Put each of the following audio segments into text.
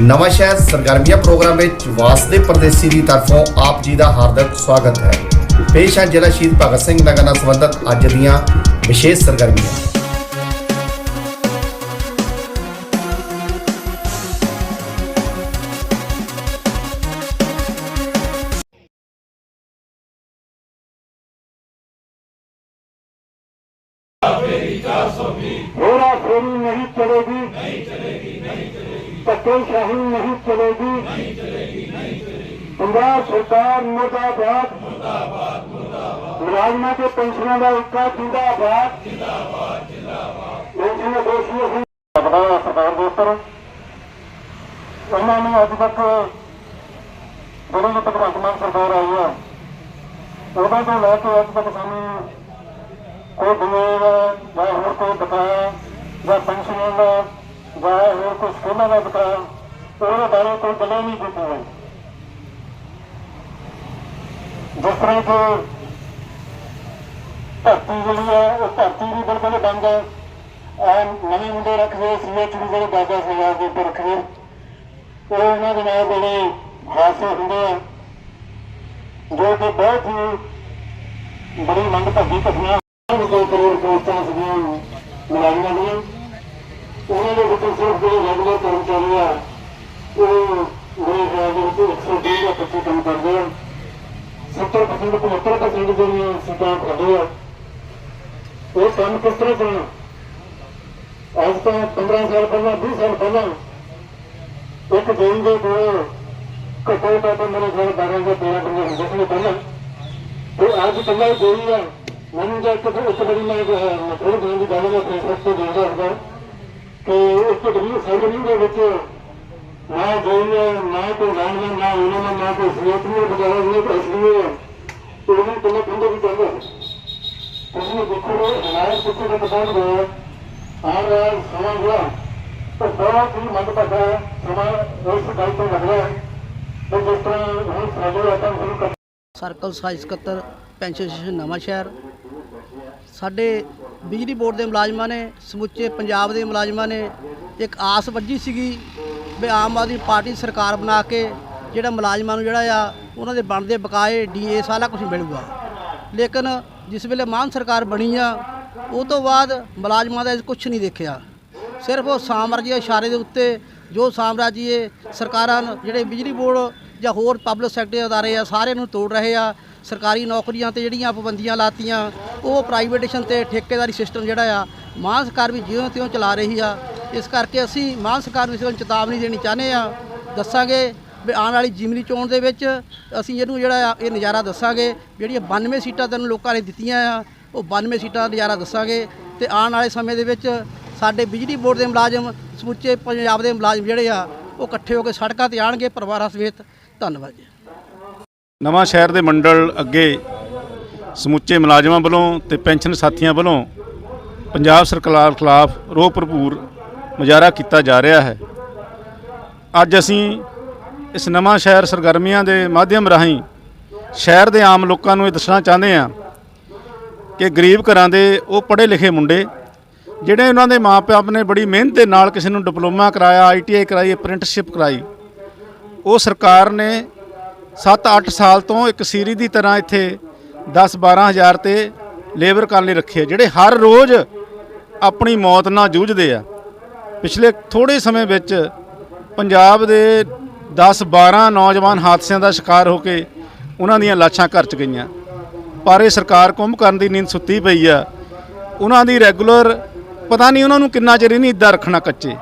ਨਵਾਂ ਸ਼ਹਿਰ ਸਰਗਰਮੀਆਂ ਪ੍ਰੋਗਰਾਮ ਵਿੱਚ ਵਾਸਦੇ ਪਰਦੇਸੀ ਦੀ ਤਰਫੋਂ ਆਪ ਜੀ ਦਾ ਹਾਰਦਿਕ ਸਵਾਗਤ ਹੈ ਪੇਸ਼ ਹੈ ਜ਼ਿਲ੍ਹਾ ਸ਼ਹੀਦ ਭਗਤ ਸਿੰਘ ਨਗਰ ਨਾਲ ਸੰਬੰਧਿਤ ਅੱਜ ਦੀਆਂ ਵਿਸ਼ੇਸ਼ ਸਰਗਰਮੀਆਂ हेरा फेरी नहीं चलेगी नहीं चलेगी नहीं चलेगी ਧੱਕੇ ਸ਼ਾਹੀ ਨਹੀਂ ਚਲੇਗੀ। ਪੰਜਾਬ ਸਰਕਾਰ ਮੁਰਦਾਬਾਦ। ਮੁਰਦਾਬਾਦ ਮੁਰਦਾਬਾਦ ਮੁਲਾਜ਼ਮਾਂ ਤੇ ਪੈਨਸ਼ਨਾਂ ਦਾ ਇੱਕਾ ਜਿੰਦਾਬਾਦ। ਜਿੰਦਾਬਾਦ ਜਿੰਦਾਬਾਦ ਇਹ ਜਿਹਨੇ ਸਰਕਾਰ ਦੇ ਉੱਪਰ ਨੇ ਅੱਜ ਤੱਕ ਜਦੋਂ ਤੋਂ ਭਗਵੰਤ ਮਾਨ ਸਰਕਾਰ ਆਈ ਆ। ਉਦੋਂ ਤੋਂ ਲੈ ਕੇ ਅੱਜ ਤੱਕ ਸਾਨੂੰ ਕੋਈ ਦੁਨੀਆ ਦਾ ਜਾਂ ਹੋਰ ਕੋਈ ਬਤਾਇਆ ਕੋਈ ਸਕੀਮਾਂ ਦਾ ਬਕਾਇਆ ਉਹਦੇ ਬਾਰੇ ਕੋਈ ਗੱਲ ਨਹੀਂ ਕੀਤੀ ਹੋਈ ਜਿਸ ਤਰ੍ਹਾਂ ਕਿ ਧਰਤੀ ਜਿਹੜੀ ਹੈ, ਉਹ ਧਰਤੀ ਵੀ ਬਿਲਕੁਲ ਬੰਦ ਹੈ। ਐ ਨਵੇਂ ਮੁੰਡੇ ਰੱਖਦੇ ਸੀਐਚ ਜਿਹੜੇ ਦਾਦਾ ਸਰਕਾਰ ਦੇ ਉੱਪਰ ਰੱਖਦੇ ਉਹ ਉਹਨਾਂ ਦੇ ਨਾਲ ਜਿਹੜੇ ਹਾਦਸੇ ਹੁੰਦੇ ਆ, ਜੋ ਕਿ ਬਹੁਤ ਹੀ ਬੜੀ ਮੰਗ ਭੱਜੀ ਘਟਨਾ ਕੋਈ ਕਰੋੜ ਪੋਸਟਾਂ ਸੀਗੀਆਂ ਮੁਲਾਜ਼ਮਾਂ ਗਈਆਂ ਉਹਨਾਂ ਦੇ ਵਿੱਚ ਸਿਰਫ ਜਿਹੜੇ ਰੈਗੂਲਰ ਕਰਮਚਾਰੀ ਆ, ਉਹ ਮੇਰੇ ਖਿਆਲ ਦੇ ਵਿੱਚ 120 ਜਾਂ 25 ਕੰਮ ਕਰਦੇ ਆ। 70% 75% ਜਿਹੜੀਆਂ ਸੀਟਾਂ ਭਰਦੇ ਆ, ਉਹ ਕੰਮ ਕਿਸ ਤਰ੍ਹਾਂ ਕਰਨਾ ਅੱਜ ਤੋਂ 15 ਸਾਲ ਪਹਿਲਾਂ 20 ਸਾਲ ਪਹਿਲਾਂ, ਇੱਕ ਦਿਨ ਦੇ ਕੋਲ ਘੱਟੋ ਘੱਟ ਮੇਰੇ ਖਿਆਲ 12 ਜਾਂ 13 ਬੰਦੇ ਹੁੰਦੇ ਸੀ ਪਹਿਲਾਂ। ਤੇ ਅੱਜ ਪਹਿਲਾਂ ਗਈ ਆ, ਮੈਨੂੰ ਤਾਂ ਇੱਕ ਇੱਕ ਬੜੀ ਮੈਂ ਮਤਲਬ ਦੀ ਗੱਲ ਮੈਂ ਫੇਸਬੁੱਕ ਤੇ ਦੇਖਦਾ ਹੁੰਦਾ। ਕਿ ਇੱਕ ਬੜੀ ਸੈਂਟਰਿੰਗ ਦੇ ਵਿੱਚ ਨਾ ਗਈ ਹੈ ਨਾ ਕੋਈ ਲਾਈਨ ਹੈ ਨਾ ਉਹਨਾਂ ਨੇ ਨਾ ਕੋਈ ਸੇਤ ਨਹੀਂ ਬਜਾਇਆ ਨਹੀਂ ਕੋਈ ਅਸਲੀ ਹੈ ਤੇ ਉਹਨਾਂ ਕੋਲ ਕੰਦੇ ਵੀ ਕਹਿੰਦੇ ਤੁਸੀਂ ਦੇਖੋ ਹਾਲਾਤ ਕਿੱਥੇ ਤੱਕ ਪਹੁੰਚ ਗਏ ਆ ਰਿਹਾ, ਸਮਾਂ ਜਿਹੜਾ ਤਾਂ ਬਹੁਤ ਹੀ ਮੰਦਭਾਗਾ ਹੈ ਸਮਾਂ ਉਸ ਗੱਲ ਤੋਂ ਲੱਗ ਰਿਹਾ ਹੈ। ਕਿ ਜਿਸ ਤਰ੍ਹਾਂ ਹੁਣ ਸਾਡੇ ਆਪਾਂ ਨੂੰ ਸਰਕਲ ਸਾਈ ਸਕੱਤਰ ਪੈਨਸ਼ਨ ਸਟੇਸ਼ਨ ਨਵਾਂ ਸ਼ਹਿਰ। ਸਾਡੇ ਬਿਜਲੀ ਬੋਰਡ ਦੇ ਮੁਲਾਜ਼ਮਾਂ ਨੇ, ਸਮੁੱਚੇ ਪੰਜਾਬ ਦੇ ਮੁਲਾਜ਼ਮਾਂ ਨੇ ਇੱਕ ਆਸ ਵੱਜੀ ਸੀਗੀ ਵੀ ਆਮ ਆਦਮੀ ਪਾਰਟੀ ਸਰਕਾਰ ਬਣਾ ਕੇ ਜਿਹੜਾ ਮੁਲਾਜ਼ਮਾਂ ਨੂੰ ਜਿਹੜਾ ਆ, ਉਹਨਾਂ ਦੇ ਬਣਦੇ ਬਕਾਏ ਡੀਏ ਸਾਰਾ ਕੁਝ ਮਿਲੂਗਾ। ਲੇਕਿਨ ਜਿਸ ਵੇਲੇ ਮਾਨ ਸਰਕਾਰ ਬਣੀ ਆ, ਉਹ ਤੋਂ ਬਾਅਦ ਮੁਲਾਜ਼ਮਾਂ ਦਾ ਕੁਝ ਨਹੀਂ ਦੇਖਿਆ। ਸਿਰਫ ਉਹ ਸਾਮਰਾਜੀ ਇਸ਼ਾਰੇ ਦੇ ਉੱਤੇ ਜੋ ਸਾਮਰਾਜੀਏ ਸਰਕਾਰਾਂ ਜਿਹੜੇ ਬਿਜਲੀ ਬੋਰਡ ਜਾਂ ਹੋਰ ਪਬਲਿਕ ਸੈਕਟਰ ਅਦਾਰੇ ਆ ਸਾਰੇ ਨੂੰ ਤੋੜ ਰਹੇ ਆ ਸਰਕਾਰੀ ਨੌਕਰੀਆਂ ਤੇ ਜਿਹੜੀਆਂ ਪਾਬੰਦੀਆਂ ਲਾਤੀਆਂ, ਉਹ ਪ੍ਰਾਈਵੇਟੇਸ਼ਨ ਤੇ ਠੇਕੇਦਾਰੀ ਸਿਸਟਮ ਜਿਹੜਾ ਆ ਮਾਨ ਸਰਕਾਰ ਵੀ ਜਿਉਂ ਤਿਉਂ ਚਲਾ ਰਹੀ ਆ। ਇਸ ਕਰਕੇ ਅਸੀਂ ਮਾਨ ਸਰਕਾਰ ਨੂੰ ਇਸ ਵੱਲ ਚੇਤਾਵਨੀ ਦੇਣੀ ਚਾਹੁੰਦੇ ਆ। ਦੱਸਾਂਗੇ ਵੀ ਆਉਣ ਵਾਲੀ ਜਿਮਨੀ ਚੋਣ ਦੇ ਵਿੱਚ ਅਸੀਂ ਇਹਨੂੰ ਜਿਹੜਾ ਆ, ਇਹ ਨਜ਼ਾਰਾ ਦੱਸਾਂਗੇ। ਜਿਹੜੀਆਂ 92 ਸੀਟਾਂ ਤੈਨੂੰ ਲੋਕਾਂ ਨੇ ਦਿੱਤੀਆਂ ਆ, ਉਹ 92 ਸੀਟਾਂ ਦਾ ਨਜ਼ਾਰਾ ਦੱਸਾਂਗੇ। ਤੇ ਆਉਣ ਵਾਲੇ ਸਮੇਂ ਦੇ ਵਿੱਚ ਸਾਡੇ ਬਿਜਲੀ ਬੋਰਡ ਦੇ ਮੁਲਾਜ਼ਮ, ਸਮੁੱਚੇ ਪੰਜਾਬ ਦੇ ਮੁਲਾਜ਼ਮ ਜਿਹੜੇ ਆ, ਉਹ ਇਕੱਠੇ ਹੋ ਕੇ ਸੜਕਾਂ ਤੇ ਆਣਗੇ ਪਰਿਵਾਰਾਂ ਸਮੇਤ। ਧੰਨਵਾਦ ਜੀ। ਨਵਾਂ ਸ਼ਹਿਰ ਦੇ ਮੰਡਲ ਅੱਗੇ ਸਮੁੱਚੇ ਮੁਲਾਜ਼ਮਾਂ ਵੱਲੋਂ ਤੇ ਪੈਨਸ਼ਨ ਸਾਥੀਆਂ ਵੱਲੋਂ ਪੰਜਾਬ ਸਰਕਾਰ ਖਿਲਾਫ ਰੋਹ ਭਰਪੂਰ ਮੁਜ਼ਾਹਰਾ ਕੀਤਾ ਜਾ ਰਿਹਾ ਹੈ। ਅੱਜ ਅਸੀਂ ਇਸ ਨਵਾਂ ਸ਼ਹਿਰ ਸਰਗਰਮੀਆਂ ਦੇ ਮਾਧਿਅਮ ਰਾਹੀਂ ਸ਼ਹਿਰ ਦੇ ਆਮ ਲੋਕਾਂ ਨੂੰ ਇਹ ਦੱਸਣਾ ਚਾਹੁੰਦੇ ਹਾਂ ਕਿ ਗਰੀਬ ਘਰਾਂ ਦੇ ਉਹ ਪੜ੍ਹੇ ਲਿਖੇ ਮੁੰਡੇ ਜਿਹੜੇ ਉਹਨਾਂ ਦੇ ਮਾਪਿਆਂ ਨੇ ਬੜੀ ਮਿਹਨਤ ਦੇ ਨਾਲ ਕਿਸੇ ਨੂੰ ਡਿਪਲੋਮਾ ਕਰਾਇਆ ਆਈਟੀਆਈ ਕਰਾਈ ਅਪ੍ਰੈਂਟਿਸਸ਼ਿਪ ਕਰਾਈ, ਉਹ ਸਰਕਾਰ ਨੇ 7-8 ਸਾਲ ਤੋਂ ਇੱਕ ਸੀਰੀ ਦੀ ਤਰ੍ਹਾਂ ਇੱਥੇ 10-12 ਹਜ਼ਾਰ ਤੇ ਲੇਬਰ ਕਰਨ ਲਈ ਰੱਖੇ ਜਿਹੜੇ ਹਰ ਰੋਜ਼ ਆਪਣੀ ਮੌਤ ਨਾਲ ਜੂਝਦੇ ਆ। ਪਿਛਲੇ ਥੋੜੇ ਸਮੇਂ ਵਿੱਚ ਪੰਜਾਬ ਦੇ 10-12 ਨੌਜਵਾਨ ਹਾਦਸਿਆਂ ਦਾ ਸ਼ਿਕਾਰ ਹੋ ਕੇ ਉਹਨਾਂ ਦੀਆਂ ਲਾਸ਼ਾਂ ਘਰ ਚ ਗਈਆਂ। ਪਰ ਇਹ ਸਰਕਾਰ ਕੁੰਭ ਕਰਨ ਦੀ ਨੀਂਦ ਸੁੱਤੀ ਪਈ ਆ। ਉਹਨਾਂ ਦੀ ਰੈਗੂਲਰ ਪਤਾ ਨਹੀਂ ਉਹਨਾਂ ਨੂੰ ਕਿੰਨਾ ਚਿਰ ਨਹੀਂ ਇੱਦਾਂ ਰੱਖਣਾ ਕੱਚੇ।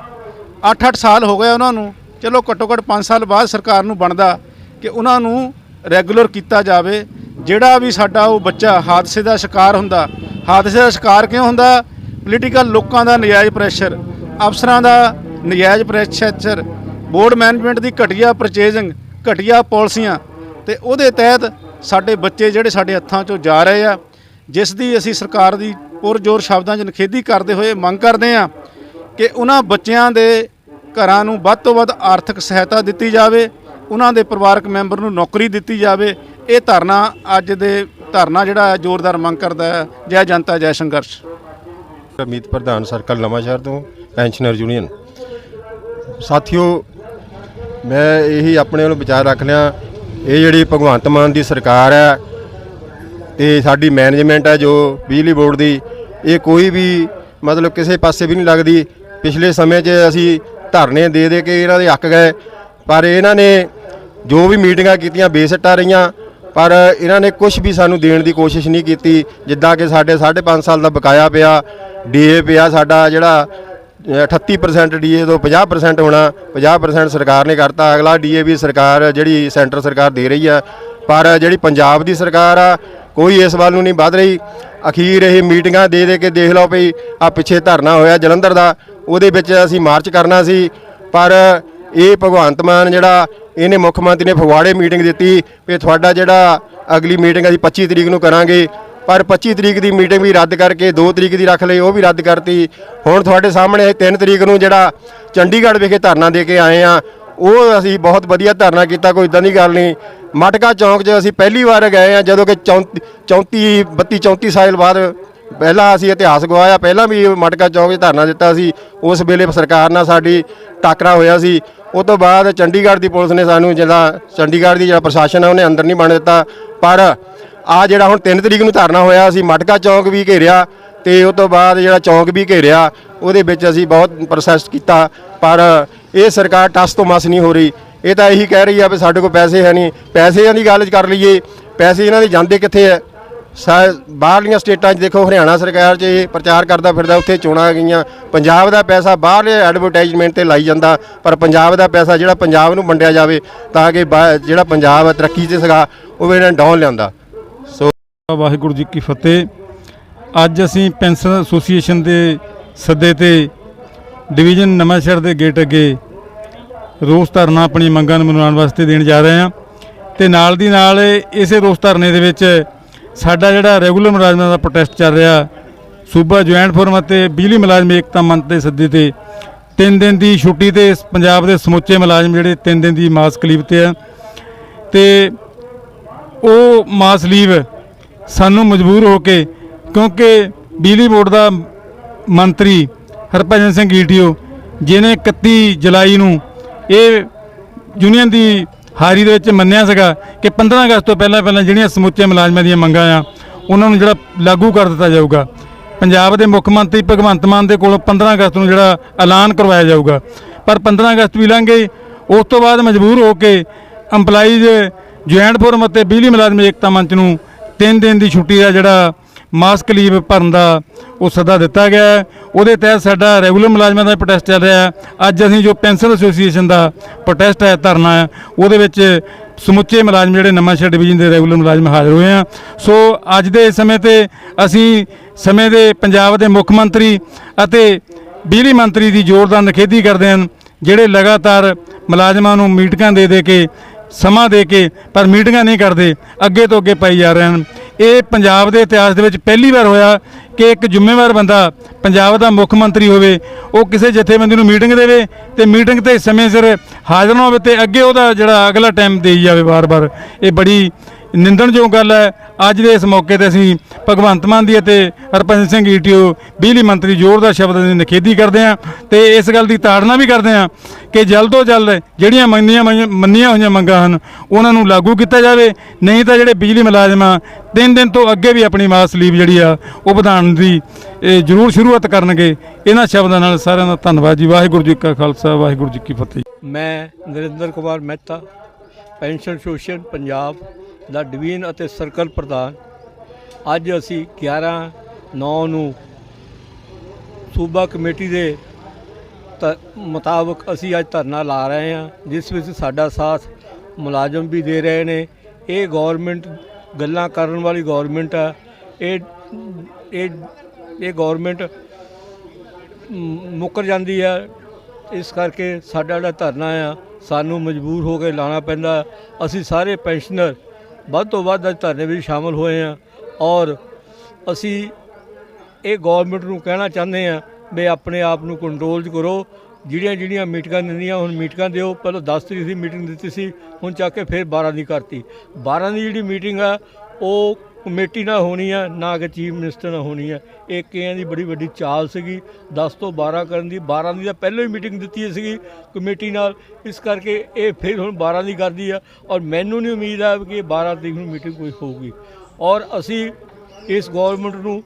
8-8 ਸਾਲ ਹੋ ਗਏ ਉਹਨਾਂ ਨੂੰ। ਚਲੋ ਘੱਟੋ ਘੱਟ 5 ਸਾਲ ਬਾਅਦ ਸਰਕਾਰ ਨੂੰ ਬਣਦਾ। ਕਿ ਉਹਨਾਂ ਨੂੰ ਰੈਗੂਲਰ ਕੀਤਾ ਜਾਵੇ। ਜਿਹੜਾ ਵੀ ਸਾਡਾ ਉਹ ਬੱਚਾ ਹਾਦਸੇ ਦਾ ਸ਼ਿਕਾਰ ਹੁੰਦਾ, ਹਾਦਸੇ ਦਾ ਸ਼ਿਕਾਰ ਕਿਉਂ ਹੁੰਦਾ? ਪੋਲੀਟੀਕਲ ਲੋਕਾਂ ਦਾ ਨਜਾਇਜ਼ ਪ੍ਰੈਸ਼ਰ ਅਫਸਰਾਂ ਦਾ ਨਜਾਇਜ਼ ਪ੍ਰੈਸ਼ਰ ਬੋਰਡ ਮੈਨੇਜਮੈਂਟ ਦੀ ਘਟੀਆ ਪਰਚੇਜ਼ਿੰਗ ਘਟੀਆ ਪਾਲਿਸੀਆਂ ਤੇ ਉਹਦੇ ਤਹਿਤ ਸਾਡੇ ਬੱਚੇ ਜਿਹੜੇ ਸਾਡੇ ਹੱਥਾਂ 'ਚੋਂ ਜਾ ਰਹੇ ਆ, ਜਿਸ ਦੀ ਅਸੀਂ ਸਰਕਾਰ ਦੀ ਪੁਰਜੋਰ ਸ਼ਬਦਾਂ 'ਚ ਨਿਖੇਧੀ ਕਰਦੇ ਹੋਏ ਮੰਗ ਕਰਦੇ ਆ ਕਿ ਉਹਨਾਂ ਬੱਚਿਆਂ ਦੇ ਘਰਾਂ ਨੂੰ ਵੱਧ ਤੋਂ ਵੱਧ ਆਰਥਿਕ ਸਹਾਇਤਾ ਦਿੱਤੀ ਜਾਵੇ। ਉਹਨਾਂ ਦੇ ਪਰਿਵਾਰਕ ਮੈਂਬਰ ਨੂੰ ਨੌਕਰੀ ਦਿੱਤੀ ਜਾਵੇ। ਇਹ ਧਰਨਾ ਅੱਜ ਦੇ ਧਰਨਾ ਜਿਹੜਾ ਹੈ, ਜ਼ੋਰਦਾਰ ਮੰਗ ਕਰਦਾ ਹੈ। ਜੈ ਜਨਤਾ, ਜੈ ਸੰਘਰਸ਼। ਅਮੀਤ ਪ੍ਰਧਾਨ ਸਰਕਲ ਨਵਾਂਸ਼ਹਿਰ ਤੋਂ, ਪੈਨਸ਼ਨਰ ਯੂਨੀਅਨ। ਸਾਥੀਓ, ਮੈਂ ਇਹੀ ਆਪਣੇ ਵੱਲੋਂ ਵਿਚਾਰ ਰੱਖ ਲਿਆ। ਇਹ ਜਿਹੜੀ ਭਗਵੰਤ ਮਾਨ ਦੀ ਸਰਕਾਰ ਹੈ, ਤੇ ਸਾਡੀ ਮੈਨੇਜਮੈਂਟ ਹੈ ਜੋ ਬਿਜਲੀ ਬੋਰਡ ਦੀ, ਇਹ ਕੋਈ ਵੀ ਮਤਲਬ ਕਿਸੇ ਪਾਸੇ ਵੀ ਨਹੀਂ ਲੱਗਦੀ। ਪਿਛਲੇ ਸਮੇਂ 'ਚ ਅਸੀਂ ਧਰਨੇ ਦੇ ਦੇ ਕੇ ਇਹਨਾਂ ਦੇ ਹੱਕ ਗਏ, ਪਰ ਇਹਨਾਂ ਨੇ ਜੋ ਵੀ ਮੀਟਿੰਗਾਂ ਕੀਤੀਆਂ ਬੇਸਿੱਟਾ ਰਹੀਆਂ ਪਰ ਇਹਨਾਂ ਨੇ ਕੁਝ ਵੀ ਸਾਨੂੰ ਦੇਣ ਦੀ ਕੋਸ਼ਿਸ਼ ਨਹੀਂ ਕੀਤੀ। ਜਿੱਦਾਂ ਕਿ ਸਾਡੇ 5.5 ਸਾਲ ਦਾ ਬਕਾਇਆ ਪਿਆ ਡੀਏ ਪਿਆ ਸਾਡਾ ਜਿਹੜਾ ਅ, 38% ਡੀਏ ਤੋਂ 50% ਹੋਣਾ 50% ਸਰਕਾਰ ਨੇ ਕਰਤਾ। ਅਗਲਾ ਡੀਏ ਵੀ ਸਰਕਾਰ ਜਿਹੜੀ ਸੈਂਟਰ ਸਰਕਾਰ ਦੇ ਰਹੀ ਆ ਪਰ ਜਿਹੜੀ ਪੰਜਾਬ ਦੀ ਸਰਕਾਰ ਆ ਕੋਈ ਇਸ ਵੱਲ ਨੂੰ ਨਹੀਂ ਵੱਧ ਰਹੀ। ਅਖੀਰ ਇਹ ਮੀਟਿੰਗਾਂ ਦੇ ਦੇ ਕੇ ਦੇਖ ਲਓ ਭਈ ਆ ਪਿੱਛੇ ਧਰਨਾ ਹੋਇਆ ਜਲੰਧਰ ਦਾ ਉਹਦੇ ਵਿੱਚ ਅਸੀਂ ਮਾਰਚ ਕਰਨਾ ਸੀ। ਪਰ ਇਹ ਭਗਵੰਤ ਮਾਨ ਜਿਹੜਾ ਇਹਨੇ ਮੁੱਖ ਮੰਤਰੀ ਨੇ ਫਗਵਾੜੇ ਮੀਟਿੰਗ ਦਿੱਤੀ ਵੀ ਤੁਹਾਡਾ ਜਿਹੜਾ ਅਗਲੀ ਮੀਟਿੰਗ ਅਸੀਂ 25 ਤਰੀਕ ਨੂੰ ਕਰਾਂਗੇ। ਪਰ 25 ਤਰੀਕ ਦੀ ਮੀਟਿੰਗ ਵੀ ਰੱਦ ਕਰਕੇ 2 ਤਰੀਕ ਦੀ ਰੱਖ ਲਈ, ਉਹ ਵੀ ਰੱਦ ਕਰਤੀ। ਹੁਣ ਤੁਹਾਡੇ ਸਾਹਮਣੇ 3 ਤਰੀਕ ਨੂੰ ਜਿਹੜਾ ਚੰਡੀਗੜ੍ਹ ਵਿਖੇ ਧਰਨਾ ਦੇ ਕੇ ਆਏ ਆ ਉਹ ਅਸੀਂ ਬਹੁਤ ਵਧੀਆ ਧਰਨਾ ਕੀਤਾ, ਕੋਈ ਇਦਾਂ ਦੀ ਗੱਲ ਨਹੀਂ। ਮਟਕਾ ਚੌਂਕ 'ਚ ਅਸੀਂ ਪਹਿਲੀ ਵਾਰ ਗਏ ਆ ਜਦੋਂ ਕਿ 34 34 32 34 ਸਾਲ ਬਾਅਦ ਪਹਿਲਾਂ ਅਸੀਂ ਇਤਿਹਾਸ ਗਵਾਇਆ, ਪਹਿਲਾਂ ਵੀ ਮਟਕਾ ਚੌਂਕ 'ਚ ਧਰਨਾ ਦਿੱਤਾ ਸੀ। ਉਸ ਵੇਲੇ ਸਰਕਾਰ ਨਾਲ ਸਾਡੀ ਟਾਕਰਾ ਹੋਇਆ ਸੀ। ਉਸ ਤੋਂ ਬਾਅਦ ਚੰਡੀਗੜ੍ਹ ਦੀ ਪੁਲਿਸ ਨੇ ਸਾਨੂੰ ਜਿਹੜਾ ਚੰਡੀਗੜ੍ਹ ਦੀ ਜਿਹੜਾ ਪ੍ਰਸ਼ਾਸਨ ਹੈ ਉਹਨੇ ਅੰਦਰ ਨਹੀਂ ਬਣ ਦਿੱਤਾ। ਪਰ ਆ ਜਿਹੜਾ ਹੁਣ 3 ਤਰੀਕ ਨੂੰ ਧਰਨਾ ਹੋਇਆ, ਅਸੀਂ ਮਟਕਾ ਚੌਂਕ ਵੀ ਘੇਰਿਆ ਤੇ ਉਸ ਤੋਂ ਬਾਅਦ ਜਿਹੜਾ ਚੌਂਕ ਵੀ ਘੇਰਿਆ, ਉਹਦੇ ਵਿੱਚ ਅਸੀਂ ਬਹੁਤ ਪ੍ਰੋਸੈਸ ਕੀਤਾ। ਪਰ ਇਹ ਸਰਕਾਰ ਟਸ ਤੋਂ ਮਸ ਨਹੀਂ ਹੋ ਰਹੀ। ਇਹ ਤਾਂ ਇਹੀ ਕਹਿ ਰਹੀ ਆ ਵੀ ਸਾਡੇ ਕੋਲ ਪੈਸੇ ਹੈ ਨਹੀਂ। ਪੈਸਿਆਂ ਦੀ ਗੱਲ ਕਰ ਲਈਏ, ਪੈਸੇ ਇਹਨਾਂ ਦੇ ਜਾਂਦੇ ਕਿੱਥੇ ਹੈ ਬਾਹਰਲੀਆਂ ਸਟੇਟਾਂ 'ਚ ਦੇਖੋ, ਹਰਿਆਣਾ ਸਰਕਾਰ 'ਚ ਇਹ ਪ੍ਰਚਾਰ ਕਰਦਾ ਫਿਰਦਾ, ਉੱਥੇ ਚੋਣਾਂ ਆ ਗਈਆਂ। ਪੰਜਾਬ ਦਾ ਪੈਸਾ ਬਾਹਰਲੇ ਐਡਵਰਟਾਈਜ਼ਮੈਂਟ ਤੇ ਲਾਈ ਜਾਂਦਾ, ਪਰ ਪੰਜਾਬ ਦਾ ਪੈਸਾ ਜਿਹੜਾ ਪੰਜਾਬ ਨੂੰ ਵੰਡਿਆ ਜਾਵੇ, ਤਾਂ ਕਿ ਬਾ- ਜਿਹੜਾ ਪੰਜਾਬ ਤਰੱਕੀ 'ਚ ਸੀਗਾ, ਉਹ ਇਹਨਾਂ ਨੇ ਲਿਆਂਦਾ। ਸੋ ਵਾਹਿਗੁਰੂ ਜੀ ਕੀ ਫਤਿਹ। ਅੱਜ ਅਸੀਂ ਪੈਨਸ਼ਨ ਐਸੋਸੀਏਸ਼ਨ ਦੇ ਸੱਦੇ ਤੇ ਡਿਵੀਜ਼ਨ ਨਵਾਂਸ਼ਹਿਰ ਦੇ ਗੇਟ ਅੱਗੇ ਰੋਸ ਧਰਨਾ ਆਪਣੀ ਮੰਗਾਂ ਨੂੰ ਮਨਾਉਣ ਵਾਸਤੇ ਦੇਣ ਜਾ ਰਹੇ ਹਾਂ। ਤੇ ਨਾਲ ਦੀ ਨਾਲ ਇਸੇ ਰੋਸ ਧਰਨੇ ਦੇ ਵਿੱਚ ਸਾਡਾ ਜਿਹੜਾ ਰੈਗੂਲਰ ਮੁਲਾਜ਼ਮਾਂ ਦਾ ਪ੍ਰੋਟੈਸਟ ਚੱਲ ਰਿਹਾ, ਸੂਬਾ ਜੁਆਇੰਟ ਫੋਰਮ ਅਤੇ ਬਿਜਲੀ ਮੁਲਾਜ਼ਮ ਏਕਤਾ ਮੰਚ ਦੇ ਸੱਦੇ ਤੇ, ਤਿੰਨ ਦਿਨ ਦੀ ਛੁੱਟੀ ਤੇ ਪੰਜਾਬ ਦੇ ਸਮੁੱਚੇ ਮੁਲਾਜ਼ਮ ਜਿਹੜੇ ਤਿੰਨ ਦਿਨ ਦੀ ਮਾਸ ਕਲੀਵ ਤੇ ਆ। ਤੇ ਉਹ ਮਾਸ ਲੀਵ ਸਾਨੂੰ ਮਜਬੂਰ ਹੋ ਕੇ, ਕਿਉਂਕਿ ਬਿਜਲੀ ਬੋਰਡ ਦਾ ਮੰਤਰੀ ਹਰਭਜਨ ਸਿੰਘ ਈਟੀਓ ਜਿਨੇ 31 ਜੁਲਾਈ ਨੂੰ ਇਹ ਯੂਨੀਅਨ ਦੀ ਹਾਰੀ ਦੇ ਵਿੱਚ ਮੰਨਿਆ ਸੀਗਾ ਕਿ 15 ਅਗਸਤ ਤੋਂ ਪਹਿਲਾਂ ਪਹਿਲਾਂ ਜਿਹੜੀਆਂ ਸਮੁੱਚੇ ਮੁਲਾਜ਼ਮਾਂ ਦੀਆਂ ਮੰਗਾਂ ਆ, ਉਹਨਾਂ ਨੂੰ ਜਿਹੜਾ ਲਾਗੂ ਕਰ ਦਿੱਤਾ ਜਾਊਗਾ ਪੰਜਾਬ ਦੇ ਮੁੱਖ ਮੰਤਰੀ ਭਗਵੰਤ ਮਾਨ ਦੇ ਕੋਲੋਂ 15 ਅਗਸਤ ਨੂੰ ਜਿਹੜਾ ਐਲਾਨ ਕਰਵਾਇਆ ਜਾਊਗਾ ਪਰ 15 ਅਗਸਤ ਵੀ ਲੰਘ ਗਈ, ਉਸ ਤੋਂ ਬਾਅਦ ਮਜਬੂਰ ਹੋ ਕੇ EMPLOYEES ਜੁਆਇੰਟ ਫੋਰਮ ਅਤੇ ਬਿਜਲੀ ਮੁਲਾਜ਼ਮ ਏਕਤਾ ਮੰਚ ਨੂੰ ਤਿੰਨ ਦਿਨ ਦੀ ਛੁੱਟੀ ਦਾ ਜਿਹੜਾ ਮਾਸਕ ਲੀਵ ਭਰਨ ਦਾ ਉਹ ਸੱਦਾ ਦਿੱਤਾ ਗਿਆ ਹੈ। ਉਹਦੇ ਤਹਿਤ ਸਾਡਾ ਰੈਗੂਲਰ ਮੁਲਾਜ਼ਮਾਂ ਦਾ ਪ੍ਰੋਟੈਸਟ ਚੱਲ ਰਿਹਾ ਹੈ। ਅੱਜ ਅਸੀਂ ਜੋ ਪੈਨਸਲ ਐਸੋਸੀਏਸ਼ਨ ਦਾ ਪ੍ਰੋਟੈਸਟ ਹੈ, ਧਰਨਾ ਹੈ, ਉਹਦੇ ਵਿੱਚ ਸਮੁੱਚੇ ਮੁਲਾਜ਼ਮ ਜਿਹੜੇ ਨਵਾਂਸ਼ਹਿਰ ਡਿਵੀਜ਼ਨ ਦੇ ਰੈਗੂਲਰ ਮੁਲਾਜ਼ਮ ਹਾਜ਼ਰ ਹੋਏ ਆ। ਸੋ ਅੱਜ ਦੇ ਸਮੇਂ ਤੇ ਅਸੀਂ ਸਮੇਂ ਦੇ ਪੰਜਾਬ ਦੇ ਮੁੱਖ ਮੰਤਰੀ ਅਤੇ ਬਿਜਲੀ ਮੰਤਰੀ ਦੀ ਜ਼ੋਰਦਾਰ ਨਿਖੇਧੀ ਕਰਦੇ ਹਨ, ਜਿਹੜੇ ਲਗਾਤਾਰ ਮੁਲਾਜ਼ਮਾਂ ਨੂੰ ਮੀਟਿੰਗਾਂ ਦੇ ਦੇ ਕੇ, ਸਮਾਂ ਦੇ ਕੇ, ਪਰ ਮੀਟਿੰਗਾਂ ਨਹੀਂ ਕਰਦੇ, ਅੱਗੇ ਤੋਂ ਅੱਗੇ ਪਾਈ ਜਾ ਰਹੇ ਹਨ। ਇਹ ਪੰਜਾਬ ਦੇ ਇਤਿਹਾਸ ਦੇ ਵਿੱਚ ਪਹਿਲੀ ਵਾਰ ਹੋਇਆ ਕਿ ਇੱਕ ਜ਼ਿੰਮੇਵਾਰ ਬੰਦਾ ਪੰਜਾਬ ਦਾ ਮੁੱਖ ਮੰਤਰੀ ਹੋਵੇ, ਉਹ ਕਿਸੇ ਜਥੇਬੰਦੀ ਨੂੰ ਮੀਟਿੰਗ ਦੇਵੇ ਤੇ ਮੀਟਿੰਗ ਤੇ ਸਮੇਂ ਸਿਰ ਹਾਜ਼ਰ ਨਾ ਹੋਵੇ ਤੇ ਅੱਗੇ ਉਹਦਾ ਜਿਹੜਾ ਅਗਲਾ ਟਾਈਮ ਦੇਈ ਜਾਵੇ ਵਾਰ-ਵਾਰ। ਇਹ ਬੜੀ ਨਿੰਦਣਯੋਗ ਗੱਲ ਹੈ, ਅੱਜ ਦੇ ਇਸ ਮੌਕੇ ਤੇ ਅਸੀਂ ਭਗਵੰਤ ਮਾਨ ਦੀ ਅਤੇ ਹਰਭਜਨ ਸਿੰਘ ਈਟੀਓ ਬਿਜਲੀ ਮੰਤਰੀ ਜ਼ੋਰਦਾਰ ਸ਼ਬਦਾਂ ਦੀ ਨਿਖੇਧੀ ਕਰਦੇ ਹਾਂ ਤੇ ਇਸ ਗੱਲ ਦੀ ਤਾੜਨਾ ਵੀ ਕਰਦੇ ਹਾਂ ਕਿ ਜਲਦ ਤੋਂ ਜਲਦ ਜਿਹੜੀਆਂ ਮੰਨੀਆਂ ਮੰਨੀਆਂ- ਹੋਈਆਂ ਮੰਗਾਂ ਹਨ, ਉਹਨਾਂ ਨੂੰ ਲਾਗੂ ਕੀਤਾ ਜਾਵੇ। ਨਹੀਂ ਤਾਂ ਜਿਹੜੇ ਬਿਜਲੀ ਮੁਲਾਜ਼ਮਾਂ ਆ ਤਿੰਨ ਦਿਨ ਤੋਂ ਅੱਗੇ ਵੀ ਆਪਣੀ ਮਾਸ ਲੀਵ ਜਿਹੜੀ ਆ, ਉਹ ਵਧਾਉਣ ਦੀ ਇਹ ਜ਼ਰੂਰ ਸ਼ੁਰੂਆਤ ਕਰਨਗੇ। ਇਹਨਾਂ ਸ਼ਬਦਾਂ ਨਾਲ ਸਾਰਿਆਂ ਦਾ ਧੰਨਵਾਦ ਜੀ। ਵਾਹਿਗੁਰੂ ਜੀ ਕਾ ਖਾਲਸਾ, ਵਾਹਿਗੁਰੂ ਜੀ ਕੀ ਫਤਿਹ। ਮੈਂ ਨਰਿੰਦਰ ਕੁਮਾਰ ਮਹਿਤਾ, ਪੈਨਸ਼ਨ ਐਸੋਸੀਏਸ਼ਨ ਪੰਜਾਬ। ਦਾ ਡਿਵੀਜ਼ਨ ਅਤੇ ਸਰਕਲ ਪ੍ਰਧਾਨ। ਅੱਜ ਅਸੀਂ 11 9 ਨੂੰ ਸੂਬਾ ਕਮੇਟੀ ਦੇ ਤ- ਮੁਤਾਬਕ ਅਸੀਂ ਅੱਜ ਧਰਨਾ ਲਾ ਰਹੇ ਹਾਂ, ਜਿਸ ਵਿੱਚ ਸਾਡਾ ਸਾਥ ਮੁਲਾਜ਼ਮ ਵੀ ਦੇ ਰਹੇ ਨੇ। ਇਹ ਗਵਰਨਮੈਂਟ ਗੱਲਾਂ ਕਰਨ ਵਾਲੀ ਗਵਰਨਮੈਂਟ ਆ। ਇਹ ਇਹ ਇਹ ਗਵਰਨਮੈਂਟ ਮੁੱਕਰ ਜਾਂਦੀ ਹੈ ਇਸ ਕਰਕੇ ਸਾਡਾ ਜਿਹੜਾ ਧਰਨਾ ਆ, ਸਾਨੂੰ ਮਜਬੂਰ ਹੋ ਕੇ ਲਾਣਾ ਪੈਂਦਾ। ਅਸੀਂ ਸਾਰੇ ਪੈਨਸ਼ਨਰ ਵੱਧ ਤੋਂ ਵੱਧ ਅੱਜ ਧਰਨੇ ਵਿੱਚ ਸ਼ਾਮਲ ਹੋਏ ਆ ਔਰ ਅਸੀਂ ਇਹ ਗਵਰਨਮੈਂਟ ਨੂੰ ਕਹਿਣਾ ਚਾਹੁੰਦੇ ਆ ਵੀ ਆਪਣੇ ਆਪ ਨੂੰ ਕੰਟਰੋਲ 'ਚ ਕਰੋ। ਜਿਹੜੀਆਂ ਜਿਹੜੀਆਂ ਮੀਟਿੰਗਾਂ ਦਿੰਦੀਆਂ, ਹੁਣ ਮੀਟਿੰਗਾਂ ਦਿਓ। ਪਹਿਲਾਂ 10 ਤਰੀਕ ਦੀ ਮੀਟਿੰਗ ਦਿੱਤੀ ਸੀ, ਹੁਣ ਚੱਕ ਕੇ ਫਿਰ 12 ਦੀ ਕਰਤੀ। 12 ਦੀ ਜਿਹੜੀ ਮੀਟਿੰਗ ਆ, ਉਹ ਕਮੇਟੀ ਨਾਲ ਹੋਣੀ ਆ, ਨਾ ਕਿ ਚੀਫ ਮਿਨਿਸਟਰ ਨਾਲ ਹੋਣੀ ਆ। ਇਹ ਕਿਆਂ ਦੀ ਬੜੀ ਵੱਡੀ ਚਾਲ ਸੀਗੀ। 10 ਤੋਂ 12 ਕਰਨ ਦੀ 12 ਦੀ ਤਾਂ ਪਹਿਲਾਂ ਹੀ ਮੀਟਿੰਗ ਦਿੱਤੀ ਸੀਗੀ ਕਮੇਟੀ ਨਾਲ। ਇਸ ਕਰਕੇ ਇਹ ਫਿਰ ਹੁਣ 12 ਦੀ ਕਰਦੀ ਆ ਔਰ ਮੈਨੂੰ ਨਹੀਂ ਉਮੀਦ ਆ ਕਿ ਇਹ 12 ਤਰੀਕ ਨੂੰ ਮੀਟਿੰਗ ਕੋਈ ਹੋਊਗੀ। ਔਰ ਅਸੀਂ ਇਸ ਗਵਰਨਮੈਂਟ ਨੂੰ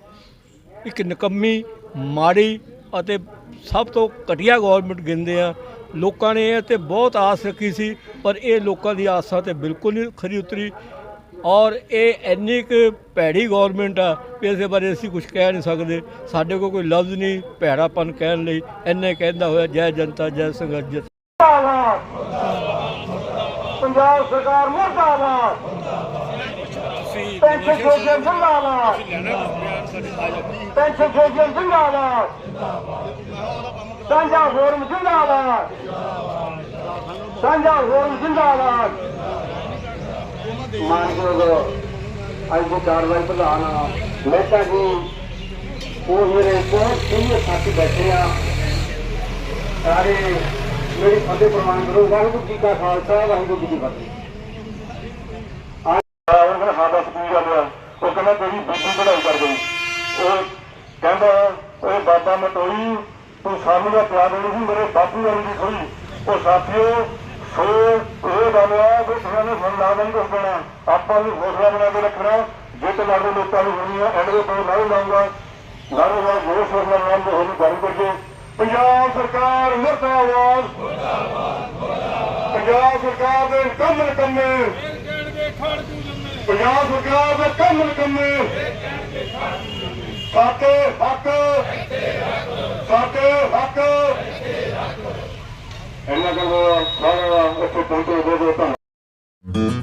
ਇੱਕ ਨਿਕੰਮੀ, ਮਾੜੀ ਅਤੇ ਸਭ ਤੋਂ ਘਟੀਆ ਗਵਰਨਮੈਂਟ ਗਿਣਦੇ ਆ। ਲੋਕਾਂ ਨੇ ਇਹ ਤੇ ਬਹੁਤ ਆਸ ਰੱਖੀ ਸੀ, ਪਰ ਇਹ ਲੋਕਾਂ ਦੀ ਆਸਾਂ ਤੇ ਬਿਲਕੁਲ ਨਹੀਂ ਖਰੀ ਉਤਰੀ। ਔਰ ਇਹ ਇੰਨੀ ਕੁ ਭੈੜੀ ਗਵਰਨਮੈਂਟ ਆ ਵੀ ਇਸ ਬਾਰੇ ਅਸੀਂ ਕੁਝ ਕਹਿ ਨਹੀਂ ਸਕਦੇ। ਸਾਡੇ ਕੋਲ ਕੋਈ ਲਫ਼ਜ਼ ਨਹੀਂ, ਭੈੜਾਪਨ ਕਹਿਣ ਲਈ ਇੰਨੇ ਕਹਿੰਦਾ ਹੋਇਆ, ਜੈ ਜਨਤਾ, ਜੈ ਸੰਘਰਸ਼, ਜੈ ਪੰਜਾਬ ਸਰਕਾਰ ਮੁਰਦਾਬਾਦ। ਪੈਨਸ਼ਨ ਸੋਸ਼ਲ ਜਿੰਦਾਬਾਦ। ਪੈਨਸ਼ਨ ਸੋਸ਼ਲ ਜਿੰਦਾਬਾਦ। ਸਾਂਝਾ ਫੋਰਮ ਜਿੰਦਾਬਾਦ। ਸਾਂਝਾ ਫੋਰਮ ਜਿੰਦਾਬਾਦ। ਮਾਨਯੋਗ ਅੱਜ ਦੀ ਕਾਰਵਾਈ ਪ੍ਰਧਾਨ ਮਹਿਤਾ ਜੀ, ਉਹ ਮੇਰੇ ਬਹੁਤ ਸੀਨੀਅਰ ਸਾਥੀ ਬੈਠੇ ਆ। ਸਾਰੇ ਮੇਰੀ ਫਤਿਹ ਪ੍ਰਮਾਣ ਕਰੋ। ਵਾਹਿਗੁਰੂ ਜੀ ਕਾ ਖਾਲਸਾ, ਵਾਹਿਗੁਰੂ ਜੀ ਕੀ ਫਤਿਹ। ਅੱਜ ਉਹਨਾਂ ਸਾਡਾ ਸਕੂਲ ਵਾਲਿਆ ਉਹ ਕਹਿੰਦਾ ਤੇਰੀ ਬੀਬੀ ਪੜ੍ਹਾਈ ਕਰ ਗਈ ਉਹ ਕਹਿੰਦਾ ਉਹ ਬਾਬਾ ਮਟੋਈ, ਤੂੰ ਸਾਨੂੰ ਦਾ ਪਿਆਰ ਨਹੀਂ ਸੀ, ਮੇਰੇ ਬਾਪੂ ਵਾਲੀ ਦੀ ਥੋੜੀ ਉਹ ਸਾਥੀਓ ਤੁਹਾਨੂੰ ਨਹੀਂ ਕੁਛ ਦੇਣਾ ਆਪਾਂ ਵੀ ਹੌਸਲਾ ਬਣਾ ਕੇ ਰੱਖਣਾ। ਜਿੱਤ ਲੜਦੇ ਲੋਕਾਂ ਨੂੰ ਹੋਣੀ ਹੈ ਐਂਡ ਦੇ ਤੋਂ ਨਹੀਂ ਲਾਉਂਗਾ ਨਾਰੇਵਾਲ ਜੋਸ਼ ਹੋਰ ਨਾਲ ਨਾਮ ਹੋਣੀ ਗੱਲ ਕਰਕੇ ਪੰਜਾਬ ਸਰਕਾਰ ਮੁਰਦਾਬਾਦ। ਪੰਜਾਬ ਸਰਕਾਰ ਦੇ ਕੰਮ ਕੰਮੇ। ਪੰਜਾਬ ਸਰਕਾਰ ਦੇ ਕੰਮ ਕੰਮੇ। ਸਾਡੇ ਹੱਕ। ਸਾਡੇ ਹੱਕ। ਇਹਨਾਂ ਕੋਲ ਸਾਰਾ ਉੱਥੇ ਪਹੁੰਚੇ ਬਹੁਤ ਬਹੁਤ ਧੰਨਵਾਦ।